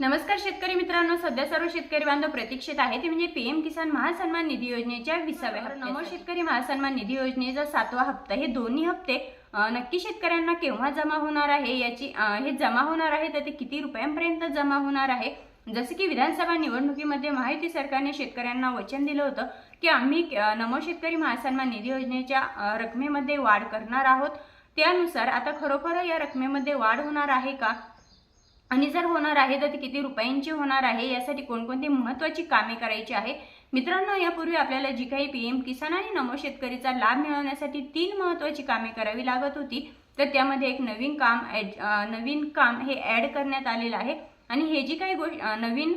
नमस्कार शेतकरी मित्रांनो सध्या सर्व शेतकरी बांधव प्रतीक्षित आहे ते म्हणजे पीएम किसान महासन्मान निधी योजनेच्या विसाव्या नमो शेतकरी महासन्मान निधी योजनेचा सातवा हप्ता. हे दोन्ही हप्ते नक्की शेतकऱ्यांना केव्हा जमा होणार आहे याची हे जमा होणार आहे तर ते किती रुपयांपर्यंत जमा होणार आहे? जसे की विधानसभा निवडणुकीमध्ये महायुती सरकारने शेतकऱ्यांना वचन दिलं होतं की आम्ही नमो शेतकरी महासन्मान निधी योजनेच्या रकमेमध्ये वाढ करणार आहोत. त्यानुसार आता खरोखर या रकमेमध्ये वाढ होणार आहे का? आणि जर होणार आहे तर ती किती रुपयांची होणार आहे यासाठी कोणकोणती महत्त्वाची कामे करायची आहे? मित्रांनो यापूर्वी आपल्याला जी काही पी एम किसान आणि नमो शेतकरीचा लाभ मिळवण्यासाठी तीन महत्त्वाची कामे करावी लागत होती तर त्यामध्ये एक नवीन काम नवीन काम हे ॲड करण्यात आलेलं आहे. आणि हे जी काही गोष्ट नवीन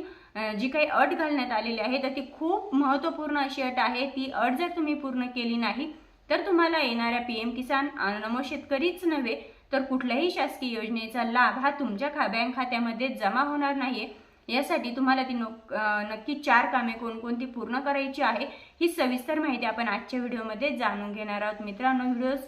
जी काही अट घालण्यात आलेली आहे तर ती खूप महत्त्वपूर्ण अशी अट आहे. ती अट जर तुम्ही पूर्ण केली नाही तर तुम्हाला येणाऱ्या पी एम किसान नमो शेतकरीच नव्हे तर कुठल्याही शासकीय योजनेचा लाभ हा तुमच्या खा बँक खात्यामध्ये जमा होणार नाहीये. यासाठी तुम्हाला ती नोक नक्की चार कामे कोणकोणती पूर्ण करायची आहे ही सविस्तर माहिती आपण आजच्या व्हिडिओमध्ये जाणून घेणार आहोत. मित्रांनो व्हिडिओज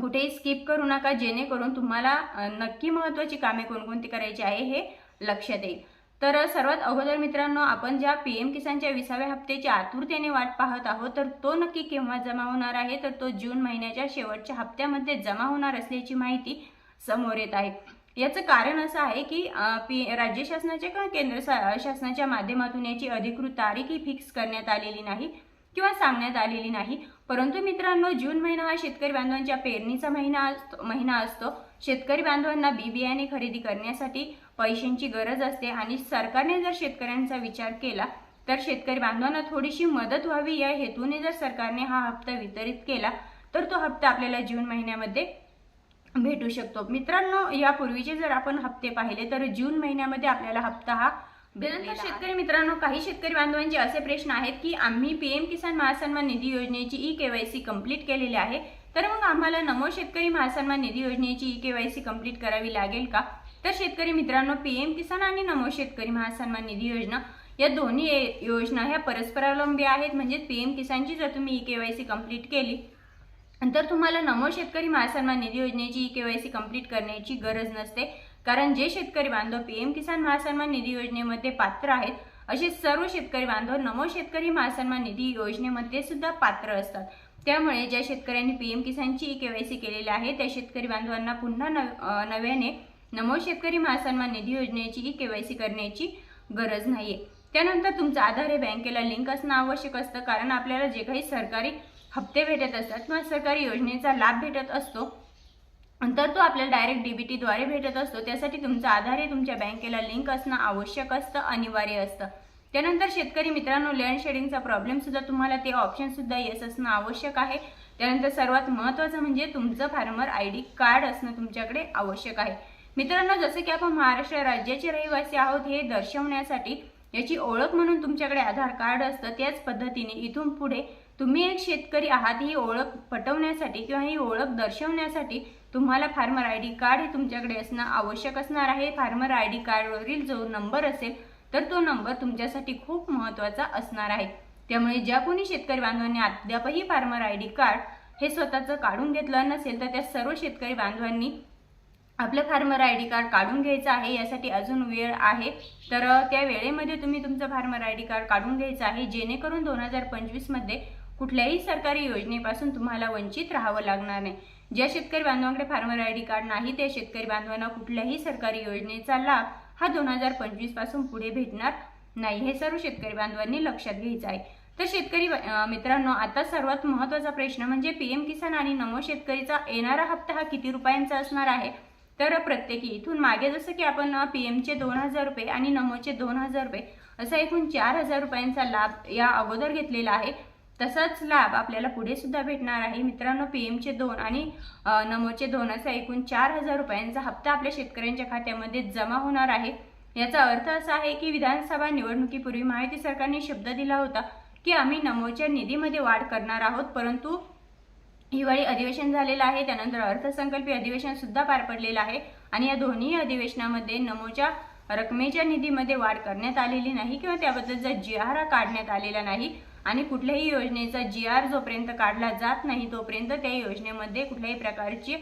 कुठेही स्किप करू नका जेणेकरून तुम्हाला नक्की महत्त्वाची कामे कोणकोणती करायची आहे हे लक्षात येईल. तर सर्वात अगोदर मित्रांनो आपण ज्या पी एम किसानच्या विसाव्या हप्त्याची आतुरतेने वाट पाहत आहोत तर तो नक्की केव्हा जमा होणार आहे? तर तो जून महिन्याच्या शेवटच्या हप्त्यामध्ये जमा होणार असल्याची माहिती समोर येत आहे. याचं कारण असं आहे की पी राज्य शासनाच्या किंवा केंद्र शासनाच्या माध्यमातून याची अधिकृत तारीख ही फिक्स करण्यात आलेली नाही? किंवा सांगण्यात आलेली नाही. परंतु मित्रांनो जून महिना हा शेतकरी बांधवांच्या पेरणीचा महिना असतो महिना असतो. शेतकरी बांधवांना बी बियाणे खरेदी करण्यासाठी पैशांची गरज असते आणि सरकारने जर शेतकऱ्यांचा विचार केला तर शेतकरी बांधवांना थोडीशी मदत व्हावी. या हेतूने जर सरकारने हा हप्ता वितरित केला तर तो हप्ता आपल्याला जून महिन्यामध्ये भेटू शकतो. मित्रांनो यापूर्वीचे जर आपण हप्ते पाहिले तर जून महिन्यामध्ये आपल्याला हप्ता हा त्यानंतर शेतकरी मित्रांनो काही शेतकरी बांधवांचे असे प्रश्न आहेत की आम्ही पीएम किसान महासन्मान निधी योजनेची ई केवायसी कंप्लीट केलेली आहे तर मग आम्हाला नमो शेतकरी महासन्मान निधी योजनेची ई केवायसी कंप्लीट करावी लागेल का? तर शेतकरी मित्रांनो पीएम किसान आणि नमो शेतकरी महासन्मान निधी योजना या दोन्ही योजना ह्या परस्परावलंबी आहेत. म्हणजे पीएम किसानची जर तुम्ही ई केवायसी कंप्लीट केली तर तुम्हाला नमो शेतकरी महासन्मान निधी योजनेची ई केवायसी कंप्लीट करण्याची गरज नसते. कारण जे शेतकरी बांधव पीएम किसान महासन्मान निधी योजनेमध्ये पात्र आहेत असे सर्व शेतकरी बांधव नमो शेतकरी महासन्मान निधी योजनेमध्ये सुद्धा पात्र असतात. त्यामुळे ज्या शेतकऱ्यांनी पीएम किसानची ई केवायसी केलेली आहे त्या शेतकरी बांधवांना पुन्हा नव नव्याने नमो शेतकरी महासन्मान निधी योजनेची ई केवायसी करण्याची गरज नाहीये. त्यानंतर तुमचं आधार हे बँकेला लिंक असणं आवश्यक असतं कारण आपल्याला जे काही सरकारी हप्ते भेटत असतात किंवा सरकारी योजनेचा लाभ भेटत असतो तर तो आपल्याला डायरेक्ट डीबीटीद्वारे भेटत असतो. त्यासाठी तुमचं आधार हे तुमच्या बँकेला लिंक असणं आवश्यक असतं अनिवार्य असतं. त्यानंतर शेतकरी मित्रांनो लँड शेडिंगचा प्रॉब्लेम सुद्धा तुम्हाला ते ऑप्शन सुद्धा येस असणं आवश्यक आहे. त्यानंतर सर्वात महत्त्वाचं म्हणजे तुमचं फार्मर आय डी कार्ड असणं तुमच्याकडे आवश्यक आहे. मित्रांनो जसं की आपण महाराष्ट्र राज्याचे रहिवासी आहोत हे दर्शवण्यासाठी याची ओळख म्हणून तुमच्याकडे आधार कार्ड असतं. त्याच पद्धतीने इथून पुढे तुम्ही एक शेतकरी आहात ही ओळख पटवण्यासाठी किंवा ही ओळख दर्शवण्यासाठी तुम्हाला फार्मर आय डी कार्ड हे तुमच्याकडे असणं आवश्यक असणार आहे. फार्मर आय डी कार्डवरील जो नंबर असेल तर तो नंबर तुमच्यासाठी खूप महत्त्वाचा असणार आहे. त्यामुळे ज्या कोणी शेतकरी बांधवांनी अद्यापही फार्मर आय डी कार्ड हे स्वतःचं काढून घेतलं नसेल तर त्या सर्व शेतकरी बांधवांनी आपलं फार्मर आय डी कार्ड काढून घ्यायचं आहे. यासाठी अजून वेळ आहे. तर त्या वेळेमध्ये तुम्ही तुमचं फार्मर आय डी कार्ड काढून घ्यायचं आहे. जेणेकरून दोन हजार पंचवीसमध्ये कुठल्याही सरकारी योजनेपासून तुम्हाला वंचित राहावं लागणार नाही. ज्या शेतकरी बांधवांकडे फार्मर आय डी कार्ड नाही त्या शेतकरी बांधवांना कुठल्याही सरकारी योजनेचा लाभ हा दोन हजार पंचवीसपासून पुढे भेटणार नाही हे सर्व शेतकरी बांधवांनी लक्षात घ्यायचं आहे. तर शेतकरी मित्रांनो आता सर्वात महत्त्वाचा प्रश्न म्हणजे पी एम किसान आणि नमो शेतकरीचा येणारा हप्ता हा किती रुपयांचा असणार आहे? तर प्रत्येकी इथून मागे जसं की आपण पी एमचे दोन हजार रुपये आणि नमोचे दोन हजार रुपये असा एकूण चार हजार रुपयांचा लाभ या अगोदर घेतलेला आहे. तसाच लाभ आपल्याला पुढे सुद्धा भेटणार आहे. मित्रांनो पी एमचे दोन आणि नमोचे दोन असा एकूण चार हजार रुपयांचा हप्ता आपल्या शेतकऱ्यांच्या खात्यामध्ये जमा होणार आहे. याचा अर्थ असा आहे की विधानसभा निवडणुकीपूर्वी माहिती सरकारने शब्द दिला होता की आम्ही नमोच्या निधीमध्ये वाढ करणार आहोत परंतु हिवाळी अधिवेशन झालेलं आहे. त्यानंतर अर्थसंकल्पीय अधिवेशन सुद्धा पार पडलेलं आहे आणि या दोन्ही अधिवेशनामध्ये नमोच्या रकमेच्या निधीमध्ये वाढ करण्यात आलेली नाही किंवा त्याबद्दलचा जी आर काढण्यात आलेला नाही आणि कुठल्याही योजनेचा जी आर जोपर्यंत काढला जात नाही तोपर्यंत त्या योजनेमध्ये कुठल्याही प्रकारची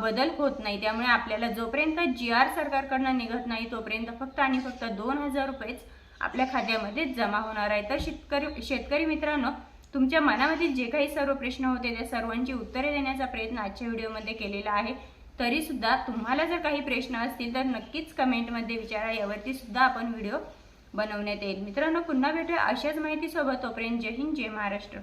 बदल होत नाही. त्यामुळे आपल्याला जोपर्यंत जी आर सरकारकडनं निघत नाही तोपर्यंत फक्त आणि फक्त दोन हजार रुपयेच आपल्या खात्यामध्ये जमा होणार आहे. तर शेतकरी शेतकरी मित्रांनो तुमच्या मनामधील जे काही सर्व प्रश्न होते त्या सर्वांची उत्तरे देण्याचा प्रयत्न आजच्या व्हिडिओमध्ये केलेला आहे. तरीसुद्धा तुम्हाला जर काही प्रश्न असतील तर नक्कीच कमेंटमध्ये विचारा. यावरती सुद्धा आपण व्हिडिओ बनवण्यात येईल. मित्रांनो पुन्हा भेटूया अशाच माहितीसोबत. तोपर्यंत जय हिंद जय महाराष्ट्र.